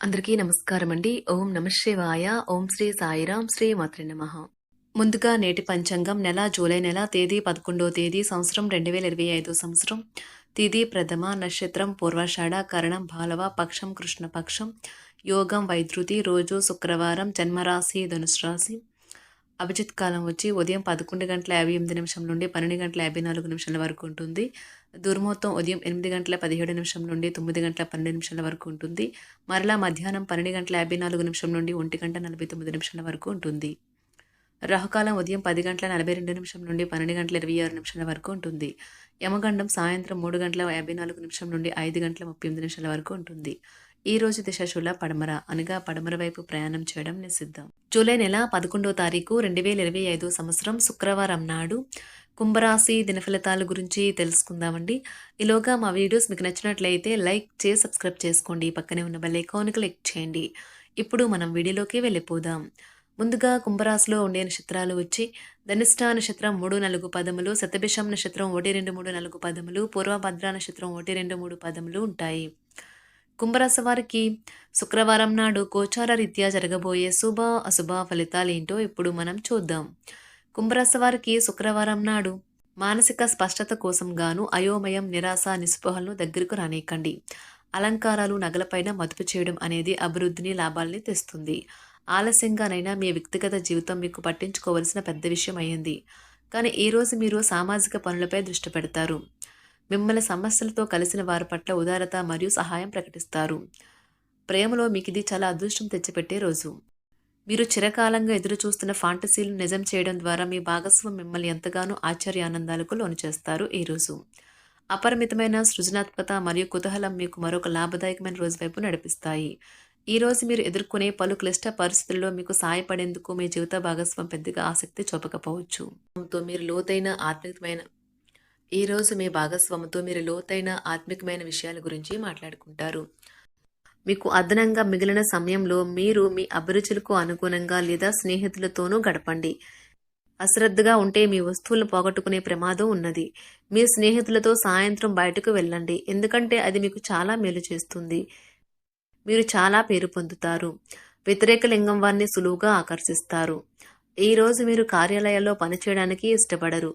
అందరికీ నమస్కారం అండి ఓం నమశివాయ ఓం శ్రీ సాయిరాం. శ్రీ మాత్రి నమ. ముందుగా నేటి పంచాంగం నెల జూలై నెల తేదీ పదకొండో తేదీ సంవత్సరం రెండు వేల ఇరవై ఐదు సంవత్సరం. తిథి ప్రథమ నక్షత్రం పూర్వాషాఢ కరణం బాలవ పక్షం కృష్ణపక్షం. యోగం వైద్యుతి రోజు శుక్రవారం జన్మరాశి ధనుసు రాశి అభిజిత్ కాలం వచ్చి ఉదయం పదకొండు గంటల యాభై ఎనిమిది నిమిషం నుండి పన్నెండు గంటల యాభై నాలుగు నిమిషాల వరకు ఉంటుంది. దుర్మోత్తం ఉదయం ఎనిమిది గంటల పదిహేడు నిమిషం నుండి తొమ్మిది గంటల పన్నెండు నిమిషాల వరకు ఉంటుంది. మరలా మధ్యాహ్నం పన్నెండు గంటల యాభై నాలుగు నిమిషం నుండి ఒంటి గంట నలభై తొమ్మిది నిమిషాల వరకు ఉంటుంది. రాహుకాలం ఉదయం పది గంటల నలభై రెండు నిమిషం నుండి పన్నెండు గంటల ఇరవై ఆరు నిమిషాల వరకు ఉంటుంది. యమగండం సాయంత్రం మూడు గంటల యాభై నాలుగు నిమిషం నుండి ఐదు గంటల ముప్పై ఎనిమిది నిమిషాల వరకు ఉంటుంది. ఈ రోజు దిశశూల పడమర అనగా పడమర వైపు ప్రయాణం చేయడం నిషిద్ధం. జూలై నెల పదకొండో తారీఖు రెండు వేల ఇరవై ఐదు సంవత్సరం శుక్రవారం నాడు కుంభరాశి దినఫలితాల గురించి తెలుసుకుందామండి. ఈలోగా మా వీడియోస్ మీకు నచ్చినట్లయితే లైక్ చేసి సబ్స్క్రైబ్ చేసుకోండి. పక్కనే ఉన్న బెల్ ఐకాన్ క్లిక్ చేయండి. ఇప్పుడు మనం వీడియోలోకి వెళ్ళిపోదాం. ముందుగా కుంభరాశిలో ఉండే నక్షత్రాలు వచ్చి ధనిష్ట నక్షత్రం మూడు నాలుగు పదములు శతభిషం నక్షత్రం ఒకటి రెండు మూడు నాలుగు పదములు పూర్వభద్ర నక్షత్రం ఒకటి రెండు మూడు పదములు ఉంటాయి. కుంభరాశి వారికి శుక్రవారం నాడు గోచార రీత్యా జరగబోయే శుభ అశుభ ఫలితాలు ఏంటో ఇప్పుడు మనం చూద్దాం. కుంభరాశి వారికి శుక్రవారం నాడు మానసిక స్పష్టత కోసం గాను అయోమయం నిరాశ నిస్పృహలను దగ్గరకు రానీకండి అలంకారాలు నగలపైన మదుపు చేయడం అనేది అభివృద్ధిని లాభాల్ని తెస్తుంది. ఆలస్యంగానైనా మీ వ్యక్తిగత జీవితం మీకు పట్టించుకోవలసిన పెద్ద విషయం అయ్యింది. కానీ ఈరోజు మీరు సామాజిక పనులపై దృష్టి పెడతారు. మిమ్మల్ని సమస్యలతో కలిసిన వారి పట్ల ఉదారత మరియు సహాయం ప్రకటిస్తారు. ప్రేమలో మీకు ఇది చాలా అదృష్టం తెచ్చిపెట్టే రోజు. మీరు చిరకాలంగా ఎదురు చూస్తున్న ఫాంటసీలు నిజం చేయడం ద్వారా మీ భాగస్వామి మిమ్మల్ని ఎంతగానో ఆశ్చర్యానందాలకు లోను చేస్తారు ఈరోజు అపరిమితమైన సృజనాత్మకత మరియు కుతూహలం మీకు మరొక లాభదాయకమైన రోజు వైపు నడిపిస్తాయి. ఈ రోజు మీరు ఎదుర్కొనే పలు క్లిష్ట పరిస్థితుల్లో మీకు సాయపడేందుకు మీ జీవిత భాగస్వామి పెద్దగా ఆసక్తి చూపకపోవచ్చు. మీరు లోతైన ఆత్మీయమైన ఈరోజు మీ భాగస్వామితో మీరు లోతైన ఆత్మికమైన విషయాల గురించి మాట్లాడుకుంటారు. మీకు అదనంగా మిగిలిన సమయంలో మీరు మీ అభిరుచులకు అనుగుణంగా లేదా స్నేహితులతోనూ గడపండి. అశ్రద్ధగా ఉంటే మీ వస్తువులను పోగొట్టుకునే ప్రమాదం ఉన్నది. మీ స్నేహితులతో సాయంత్రం బయటకు వెళ్ళండి. ఎందుకంటే అది మీకు చాలా మేలు చేస్తుంది. మీరు చాలా పేరు పొందుతారు. వ్యతిరేక లింగం వారిని సులువుగా ఆకర్షిస్తారు. ఈ రోజు మీరు కార్యాలయాల్లో పనిచేయడానికి ఇష్టపడరు.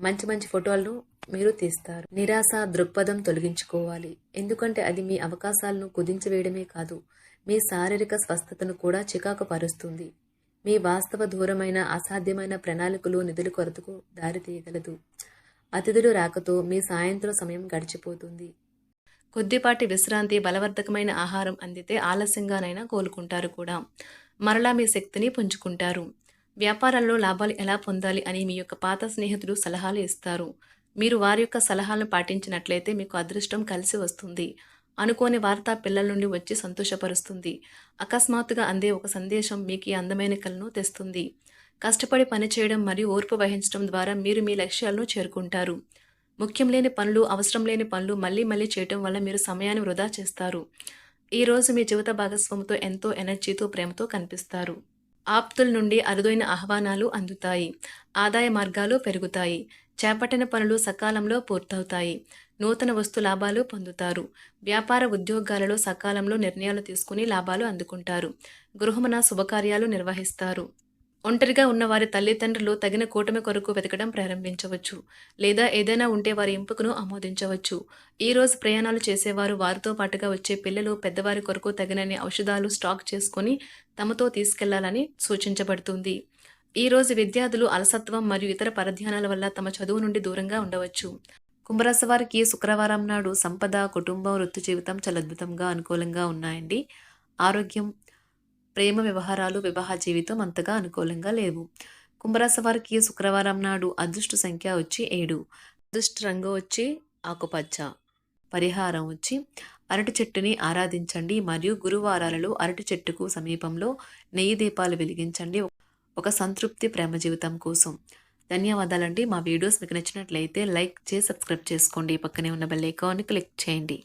మంచి మంచి ఫోటోలను మీరు తీస్తారు. నిరాశ దృక్పథం తొలగించుకోవాలి. ఎందుకంటే అది మీ అవకాశాలను కుదించివేయడమే కాదు మీ శారీరక స్వస్థతను కూడా చికాకు పరుస్తుంది మీ వాస్తవ దూరమైన అసాధ్యమైన ప్రణాళికలు నిధుల కొరతకు దారితీయగలదు అతిథులు రాకతో మీ సాయంత్రం సమయం గడిచిపోతుంది. కొద్దిపాటి విశ్రాంతి బలవర్ధకమైన ఆహారం అందితే ఆలస్యంగానైనా కోలుకుంటారు కూడా. మరలా మీ శక్తిని పుంజుకుంటారు. వ్యాపారాల్లో లాభాలు ఎలా పొందాలి అని మీ యొక్క పాత స్నేహితులు సలహాలు ఇస్తారు. మీరు వారి యొక్క సలహాలను పాటించినట్లయితే మీకు అదృష్టం కలిసి వస్తుంది. అనుకోని వార్త పిల్లల నుండి వచ్చి సంతోషపరుస్తుంది. అకస్మాత్తుగా అందే ఒక సందేశం మీకు ఈ అందమైన కలను తెస్తుంది. కష్టపడి పనిచేయడం మరియు ఓర్పు వహించడం ద్వారా మీరు మీ లక్ష్యాలను చేరుకుంటారు. ముఖ్యం లేని పనులు అవసరం లేని పనులు మళ్ళీ మళ్ళీ చేయటం వల్ల మీరు సమయాన్ని వృధా చేస్తారు. ఈరోజు మీ జీవిత భాగస్వామితో ఎంతో ఎనర్జీతో ప్రేమతో కనిపిస్తారు. ఆప్తుల నుండి అరుదైన ఆహ్వానాలు అందుతాయి. ఆదాయ మార్గాలు పెరుగుతాయి. చేపట్టిన పనులు సకాలంలో పూర్తవుతాయి. నూతన వస్తు లాభాలు పొందుతారు. వ్యాపార ఉద్యోగాలలో సకాలంలో నిర్ణయాలు తీసుకుని లాభాలు అందుకుంటారు. గృహమున శుభకార్యాలు నిర్వహిస్తారు. ఒంటరిగా ఉన్న వారి తల్లిదండ్రులు తగిన కూటమి కొరకు వెతకడం ప్రారంభించవచ్చు లేదా ఏదైనా ఉంటే వారి ఎంపికను ఆమోదించవచ్చు. ఈరోజు ప్రయాణాలు చేసేవారు వారితో పాటుగా వచ్చే పిల్లలు పెద్దవారి కొరకు తగినన్ని ఔషధాలు స్టాక్ చేసుకొని తమతో తీసుకెళ్ళాలని సూచించబడుతుంది. ఈరోజు విద్యార్థులు అలసత్వం మరియు ఇతర పరధ్యానాల వల్ల తమ చదువు నుండి దూరంగా ఉండవచ్చు. కుంభరాశి వారికి శుక్రవారం నాడు సంపద కుటుంబం వృత్తి జీవితం చాలా అద్భుతంగా అనుకూలంగా ఉన్నాయండి. ఆరోగ్యం ప్రేమ వ్యవహారాలు వివాహ జీవితం అంతగా అనుకూలంగా లేవు. కుంభరాశి వారికి శుక్రవారం నాడు అదృష్ట సంఖ్య వచ్చి ఏడు. అదృష్ట రంగు వచ్చి ఆకుపచ్చ. పరిహారం వచ్చి అరటి చెట్టుని ఆరాధించండి మరియు గురువారాలలో అరటి చెట్టుకు సమీపంలో నెయ్యి దీపాలు వెలిగించండి. ఒక సంతృప్తి ప్రేమ జీవితం కోసం. ధన్యవాదాలండి. మా వీడియోస్ మీకు నచ్చినట్లయితే లైక్ చేసి సబ్స్క్రైబ్ చేసుకోండి. పక్కనే ఉన్న బెల్ ఐకాన్ని క్లిక్ చేయండి.